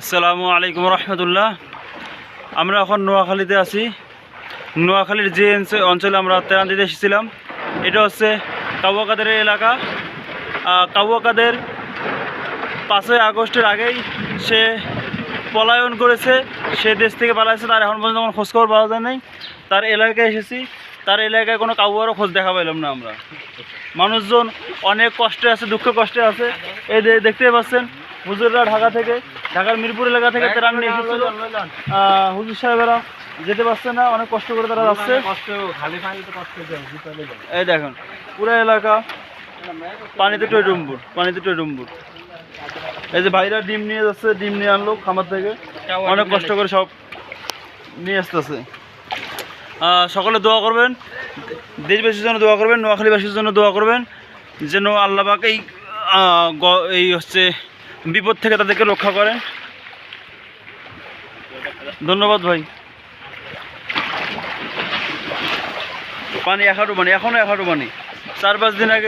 আসসালামু আলাইকুম রহমতুল্লাহ। আমরা এখন নোয়াখালীতে আছি। নোয়াখালীর যে অঞ্চলে আমরা ত্রাণ দিতে এসেছিলাম, এটা হচ্ছে কাবুয়াকাদের এলাকা। কাবুয়াকাদের পাঁচই আগস্টের আগেই সে পলায়ন করেছে, সে দেশ থেকে পালাইছে, তার এখন পর্যন্ত কোনো খোঁজখবর পাওয়া যায় নাই। তার এলাকায় এসেছি, তার এলাকায় কোনো কাবুয়ারও খোঁজ দেখা পাইলাম না আমরা। মানুষজন অনেক কষ্টে আছে, দুঃখ কষ্টে আছে। এই দেখতে পাচ্ছেন, হুজুররা ঢাকা থেকে ঢাকার মিরপুর এলাকা থেকে ত্রাণ নিয়ে এসেছিল। হুজুর সাহেবেরা যেতে পারছে না অনেক কষ্ট করে তারা যাচ্ছে। এই দেখুন পুরো এলাকা পানিতে টইডুম্বুর পানিতে টইডুম্বুর এই যে ভাইরা ডিম নিয়ে যাচ্ছে ডিম নিয়ে আনলো খামার থেকে। অনেক কষ্ট করে সব নিয়ে আসতেছে। সকলে দোয়া করবেন দেশবাসীর জন্য দোয়া করবেন নোয়াখালীবাসীর জন্য দোয়া করবেন যেন আল্লাহবাক এই হচ্ছে বিপদ থেকে তাদেরকে রক্ষা করে। ধন্যবাদ ভাই। পানি হাঁটু পানি এখনও হাঁটু পানি চার পাঁচ দিন আগে